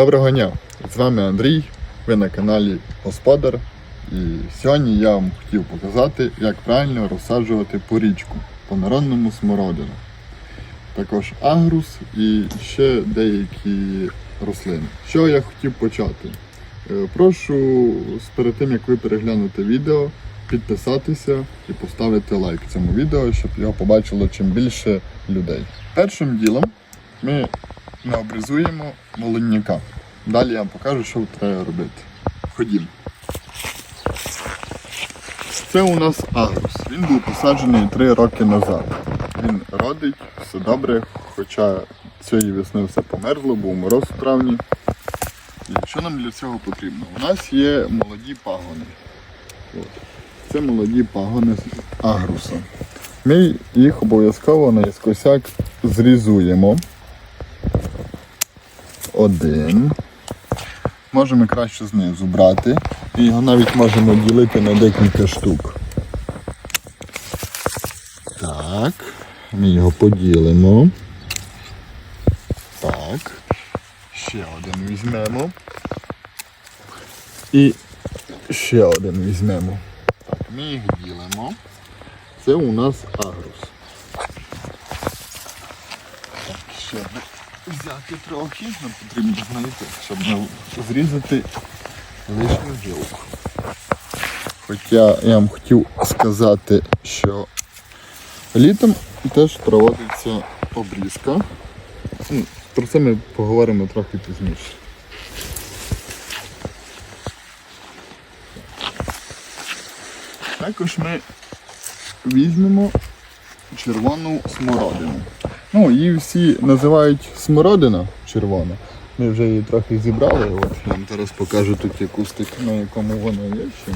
Доброго дня! З вами Андрій, ви на каналі Господар. І сьогодні я вам хотів показати, як правильно розсаджувати порічку по народному смородину. Також агрус і ще деякі рослини. Що я хотів почати? Е, Прошу перед тим як ви переглянете відео, підписатися і поставити лайк цьому відео, щоб його побачило чим більше людей. Першим ділом ми наобрізуємо молодняка. Далі я вам покажу, що треба робити. Ходімо. Це у нас агрус. Він був посаджений 3 роки назад. Він родить, все добре, хоча цієї весни все померзло, був мороз у травні. І що нам для цього потрібно? У нас є молоді пагони. От. Це молоді пагони агруса. Ми їх обов'язково наїскосяк зрізуємо. Один. Можемо краще знизу брати. І його навіть можемо ділити на декілька штук. Так. Ми його поділимо. Так. Ще один візьмемо. І ще один візьмемо. Так, ми їх ділимо. Це у нас агрус. Так, ще взяти трохи, нам потрібно знайти, щоб зрізати лишню гілку. Хоча я вам хотів сказати, що літом теж проводиться обрізка. Ну, Про це ми поговоримо трохи пізніше. Також ми візьмемо червону смородину. Ну, її всі називають смородина червона. Ми вже її трохи зібрали. От я вам зараз покажу тут кустик, на якому вона є ще.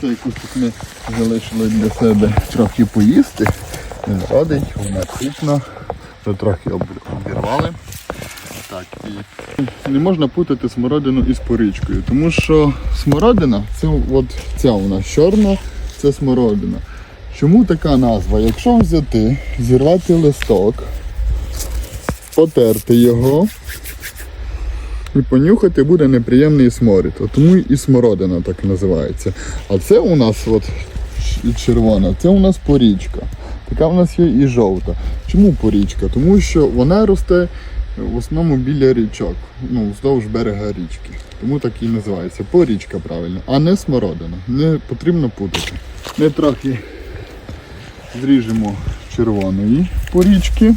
Цей кустик ми залишили для себе трохи поїсти. Він родить, вона крупна. Вже трохи обірвали. Так, і не можна путати смородину із порічкою, тому що смородина це от ця у нас чорна, це смородина. Чому така назва? Якщо взяти, зірвати листок, потерти його і понюхати буде неприємний сморід. От Тому і смородина так називається. А це у нас от червона, це у нас порічка. Така у нас є і жовта. Чому порічка? Тому що вона росте в основному біля річок, ну, вздовж берега річки. Тому так і називається. Порічка правильно, а не смородина. Не потрібно путати. Ми трохи зріжемо червоної порічки.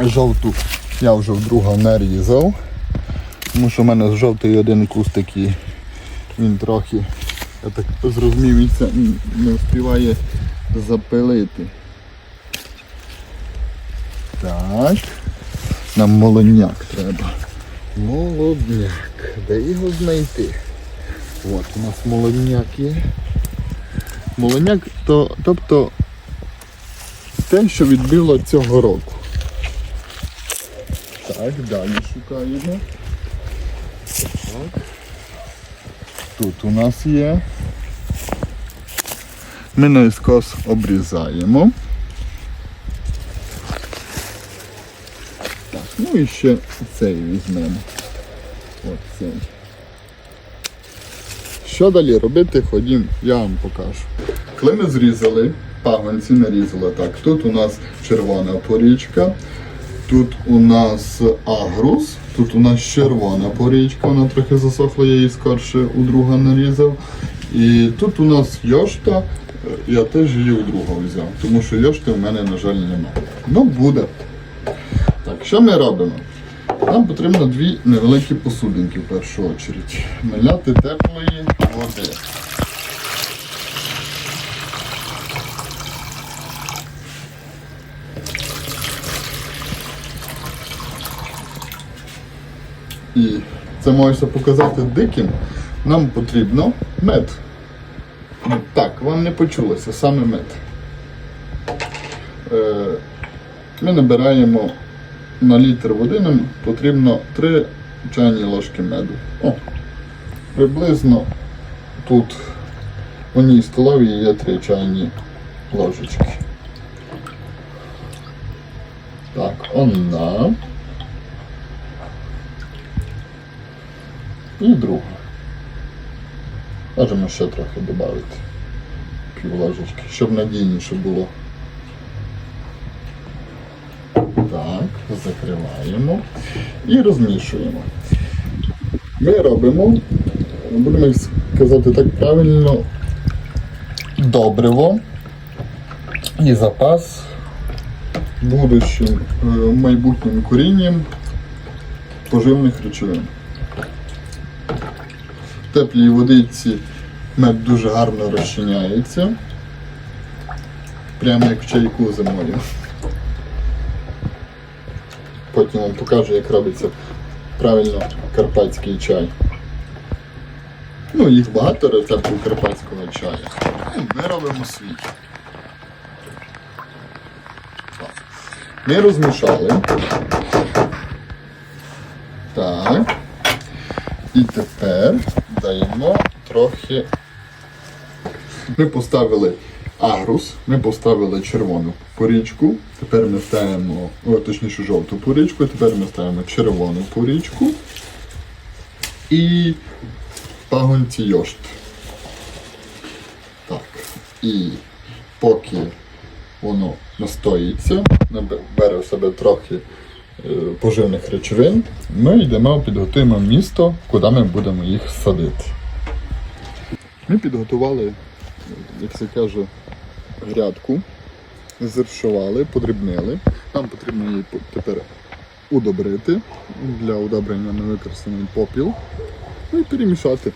Жовту я вже вдруга нарізав. Тому що в мене з жовтої один кустик і він трохи, я так зрозумів, він це не встигає запилити. Так. Нам молодняк треба. Молодняк. Де його знайти? От у нас молодняк є. Молодняк то, тобто те, що відбило цього року. Так, далі шукаємо. Так. Тут у нас є. Ми наискос обрізаємо. Так, ну і ще цей візьмемо. От цей. Що далі робити, ходім, я вам покажу. Коли ми зрізали, пагонці нарізали так. Тут у нас червона порічка, тут у нас агрус, тут у нас червона порічка, вона трохи засохла, я її скорше у друга нарізав. І тут у нас йошта, я теж її у друга взяв, тому що йошти у мене, на жаль, немає. Ну, буде. Так, що ми робимо? Нам потрібно дві невеликі посудинки в першу очередь. Наляти теплої води. І це можеться показати диким. Нам потрібно мед. Ну, Так, вам не почулося, саме мед. Е, ми набираємо на літр води нам потрібно 3 чайні ложки меду. О, приблизно тут у ній столовій є 3 чайні ложечки. Так, одна. І друга. Можемо ще трохи додати. Пів ложечки, щоб надійніше було. Так, закриваємо і розмішуємо. Ми робимо, будемо сказати так правильно, добриво і запас будущим е, майбутнім корінням поживних речовин. Теплій водиці мед дуже гарно розчиняється. Прямо як в чайку зимою. Потім вам покажу, як робиться правильно карпатський чай. Ну, їх багато рецептів карпатського чаю. Ну, Ми робимо свій. Ми розмішали. Так. І тепер даємо трохи. Ми поставили агрус, ми поставили червону порічку, тепер ми ставимо, о, точніше жовту порічку, тепер ми ставимо червону порічку і пагонці йошт. Так. І поки воно настоїться, набе- бере в себе трохи поживних речовин, ми йдемо, підготуємо місто, куди ми будемо їх садити. Ми підготували, як це каже, грядку, зершували, подрібнили. Нам потрібно її тепер удобрити. Для удобрення ми використаємо попіл. Ну і перемішати.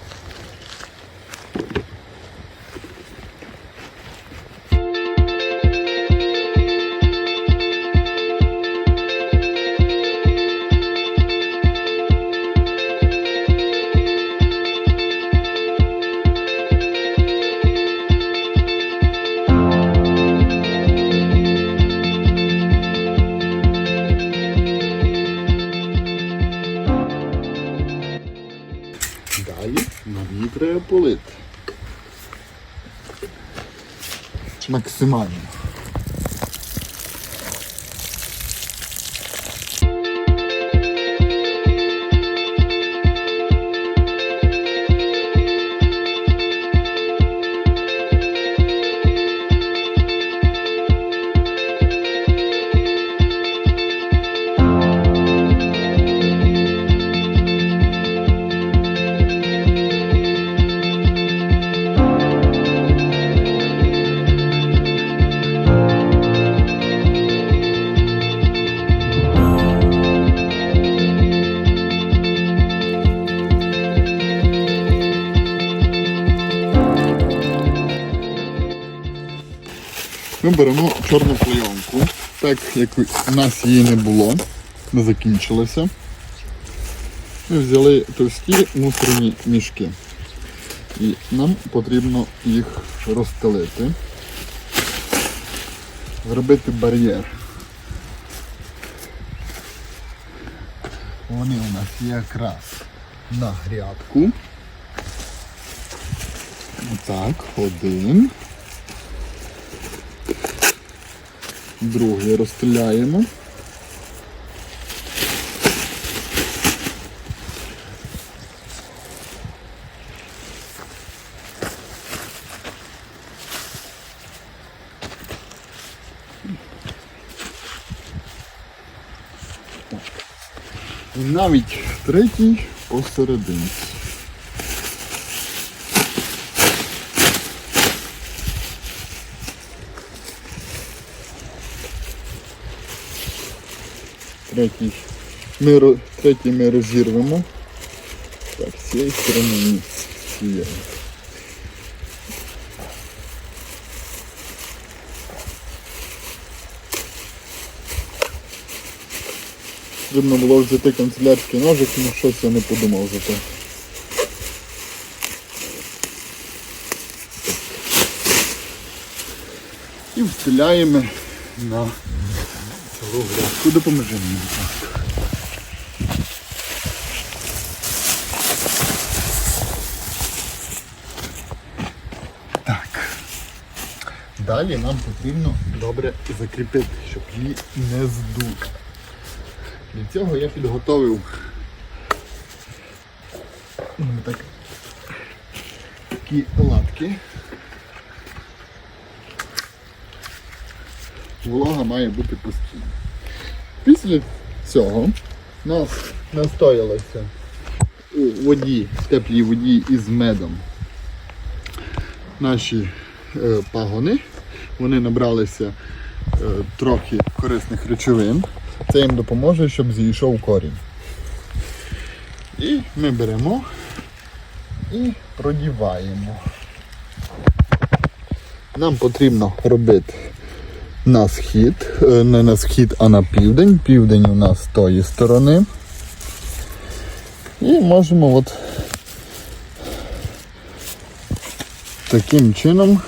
Полити. Максимально. Ми беремо чорну клейонку, так як у нас її не було, не закінчилося. Ми взяли товсті мусорні мішки. І нам потрібно їх розстелити, зробити бар'єр. Вони у нас якраз на грядку. Так, один. Другий розстріляємо. І навіть третій посерединці. Третій ми, третій ми розірвемо. Так, з цієї сторони ні. з цієї. Потрібно було взяти канцелярський ножик, ну щось я не подумав за те. І встиляємо на цілу. Допоможи мені. Так. Далі нам потрібно добре закріпити, щоб її не здути. Для цього я підготовив Ну, так. Такі латки. Волога має бути постійна. Після цього нас настоялося у воді, в теплій воді із медом наші е, пагони. Вони набралися е, трохи корисних речовин. Це їм допоможе, щоб зійшов корінь. І ми беремо і продіваємо. Нам потрібно робити на схід, е, не на схід, а на південь. Південь у нас з тої сторони. І можемо от таким чином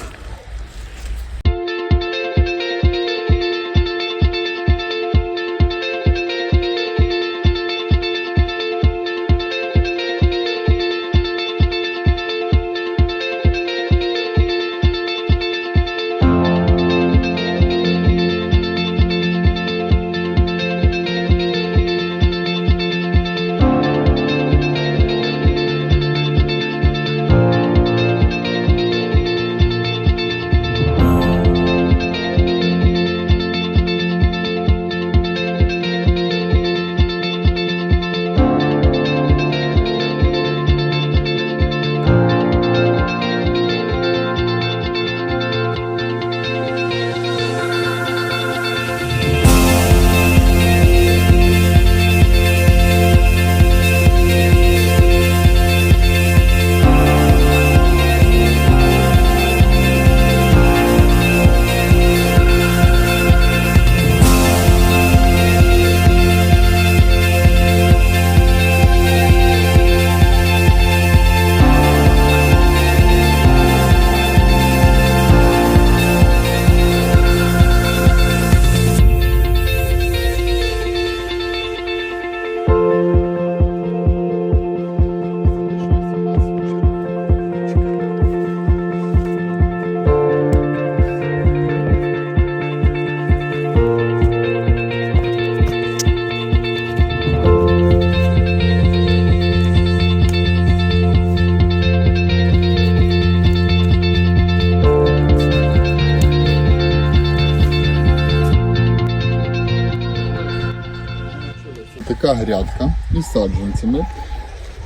грядка із саджанцями.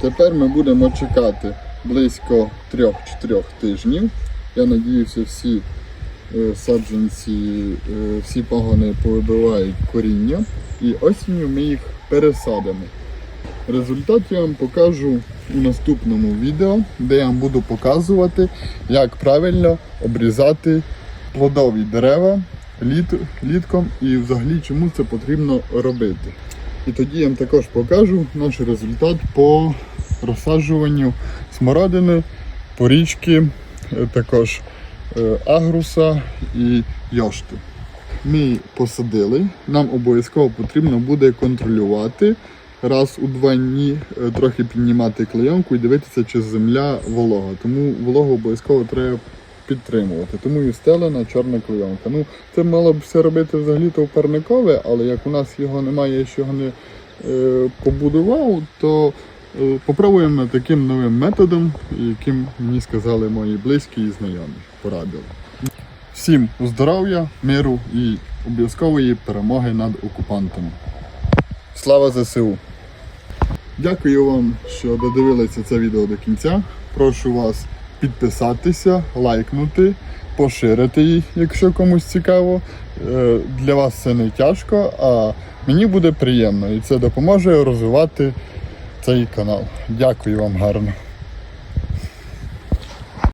Тепер ми будемо чекати близько 3-4 тижнів. Я надіюся, всі е, саджанці, е, всі пагони повибивають коріння і осінню ми їх пересадимо. Результат я вам покажу у наступному відео, де я вам буду показувати, як правильно обрізати плодові дерева літ, літком і взагалі чому це потрібно робити. І тоді я вам також покажу наш результат по розсаджуванню смородини, порічки, е, також е, агруса і йошти. Ми посадили, нам обов'язково потрібно буде контролювати раз у два дні, е, трохи піднімати клейонку і дивитися, чи земля волога. Тому вологу обов'язково треба підтримувати. Тому і встелена чорна клейонка. Ну, це мало б все робити взагалі-то парникове, але як у нас його немає, я ще його не е, побудував, то е, попробуємо таким новим методом, яким мені сказали мої близькі і знайомі, порадили. Всім здоров'я, миру і обов'язкової перемоги над окупантами. Слава ЗСУ! Дякую вам, що додивилися це відео до кінця. Прошу вас підписатися, лайкнути, поширити їх, якщо комусь цікаво. Е, Для вас це не тяжко, а мені буде приємно і це допоможе розвивати цей канал. Дякую вам гарно.